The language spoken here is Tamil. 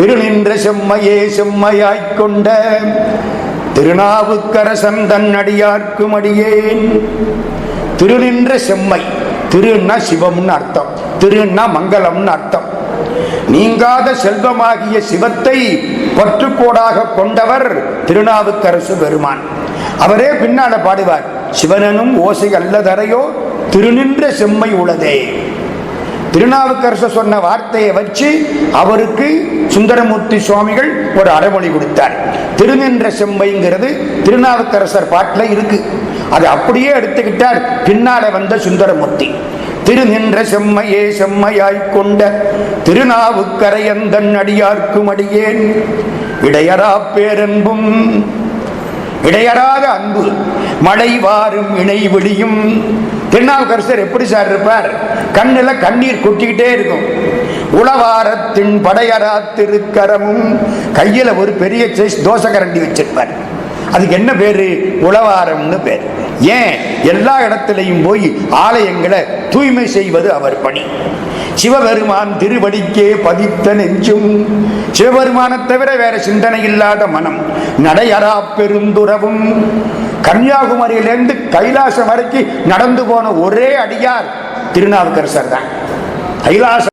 திருநின்ற செம்மையே செம்மையாய்க் கொண்ட திருநாவுக்கரசன் தன் அடியார்க்கும் அடியேன். திருநின்ற செம்மை திருன்னா சிவம்னு அர்த்தம். திருன்னா மங்களம்னு அர்த்தம். நீங்காத செல்வமாகிய சிவத்தை பற்றுக்கோடாக கொண்டவர் திருநாவுக்கரசு பெருமான். அவரே பின்னால பாடுவார் சிவனனும் ஓசை அல்லதரையோ திருநின்ற செம்மை உளதே. திருநாவுக்கரசர் சொன்ன வார்த்தையை வச்சு அவருக்கு சுந்தரமூர்த்தி சுவாமிகள் ஒரு அறமொழி கொடுத்தார். திருநின்ற செம்மைங்கிறது திருநாவுக்கரசர் பாட்டில் இருக்கு. அது அப்படியே எடுத்துக்கிட்டார். பின்னால வந்த சுந்தரமூர்த்தி. திருநின்ற செம்மையே செம்மையாய்க் கொண்ட திருநாவுக்கரையந்தன் அடியார்க்கும் அடியேன். இடையரா பேரன்பும் இடையறாத அன்பு மழை வாரும் இணை விழியும் திருநாவுக்கரசர் எப்படி சார் இருப்பார்? கண்ணில் கண்ணீர் கொட்டிக்கிட்டே இருக்கும். உளவாரத்தின் படையரா திருக்கரமும் கையில ஒரு பெரிய சைஸ் தோசை கரண்டி வச்சிருப்பார். அதுக்கு என்ன பேரு? உளவாரம்னு பேர். ஏன்? எல்லா இடத்திலையும் போய் ஆலயங்களை தூய்மை செய்வது அவர் பணி. சிவபெருமான் திருவடிக்கே பதித்த நெஞ்சும் சிவபெருமானை தவிர வேற சிந்தனை இல்லாத மனம். நடையரா பெருந்துறவும் கன்னியாகுமரியிலிருந்து கைலாசம் வரைக்கும் நடந்து போன ஒரே அடியார் திருநாவுக்கரசர் தான். கைலாச